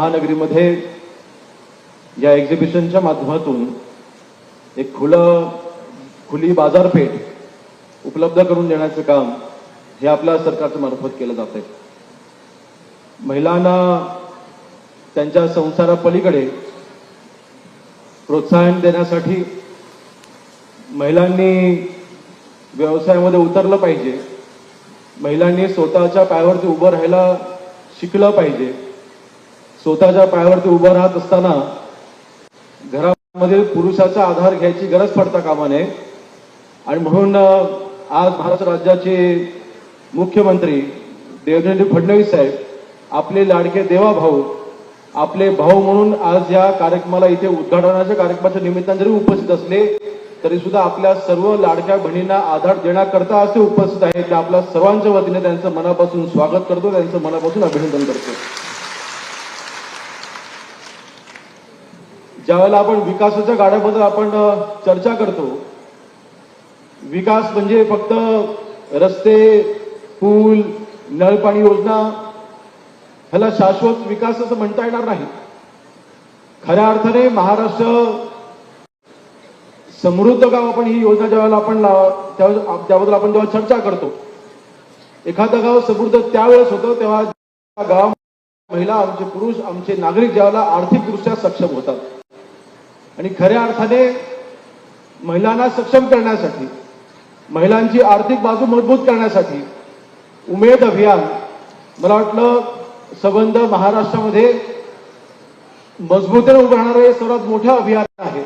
महानगरीमध्ये या एक्झिबिशनच्या माध्यमातून एक खुलं खुली बाजारपेठ उपलब्ध करून देण्याचं काम हे आपल्या सरकारच्या मार्फत केलं जात आहे. महिलांना त्यांच्या संसारापलीकडे प्रोत्साहन देण्यासाठी महिलांनी व्यवसायामध्ये उतरलं पाहिजे. महिलांनी स्वतःच्या पायावरती उभं राहायला शिकलं पाहिजे. स्वतःच्या पायावरती उभं राहत असताना घरामध्ये पुरुषाचा आधार घ्यायची गरज पडता कामा नये आणि म्हणून आज महाराष्ट्र राज्याचे मुख्यमंत्री देवेंद्र फडणवीस साहेब आपले लाडके देवा भाऊ आपले भाऊ म्हणून आज या कार्यक्रमाला इथे उद्घाटनाच्या कार्यक्रमाच्या निमित्ताने जरी उपस्थित असले तरी सुद्धा आपल्या सर्व लाडक्या बहिणींना आधार देण्याकरता असे उपस्थित आहेत. आपल्या सर्वांच्या वतीने त्यांचं मनापासून स्वागत करतो त्यांचं मनापासून अभिनंदन करतो. ज्यावेळेला आपण विकासाच्या गाड्याबद्दल आपण चर्चा करतो विकास म्हणजे फक्त रस्ते पूल नळपाणी योजना ह्याला शाश्वत विकास असं म्हणता येणार नाही. खऱ्या अर्थाने महाराष्ट्र समृद्ध गाव आपण ही योजना ज्यावेळेला आपण त्याबद्दल आपण जेव्हा चर्चा करतो एखादं गाव समृद्ध त्यावेळेस होतं तेव्हा गाव महिला आमचे पुरुष आमचे नागरिक ज्यावेळेला आर्थिकदृष्ट्या सक्षम होतात. आणि खऱ्या अर्थाने महिलांना सक्षम करण्यासाठी महिलांची आर्थिक बाजू मजबूत करण्यासाठी उमेद अभियान मला वाटलं संबंध महाराष्ट्रामध्ये मजबूतीने उभारणारं हे सर्वात मोठं अभियान आहे.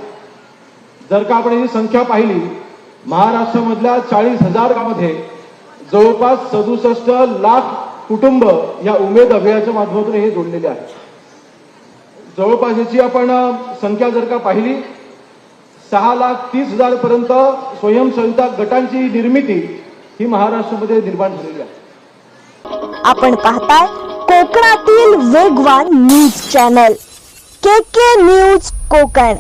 जर का आपण ही संख्या पाहिली महाराष्ट्रामधल्या चाळीस हजार गावामध्ये जवळपास सदुसष्ट लाख कुटुंब या उमेद अभियानाच्या माध्यमातून हे जोडलेले आहे जवळपास याची आपण संख्या जर का पाहिली सहा लाख तीस हजार पर्यंत स्वयंसहायता गटांची निर्मिती ही महाराष्ट्रामध्ये निर्माण झालेली आहे. आपण पाहताय कोकणातील वेगवान news channel K K news Konkan.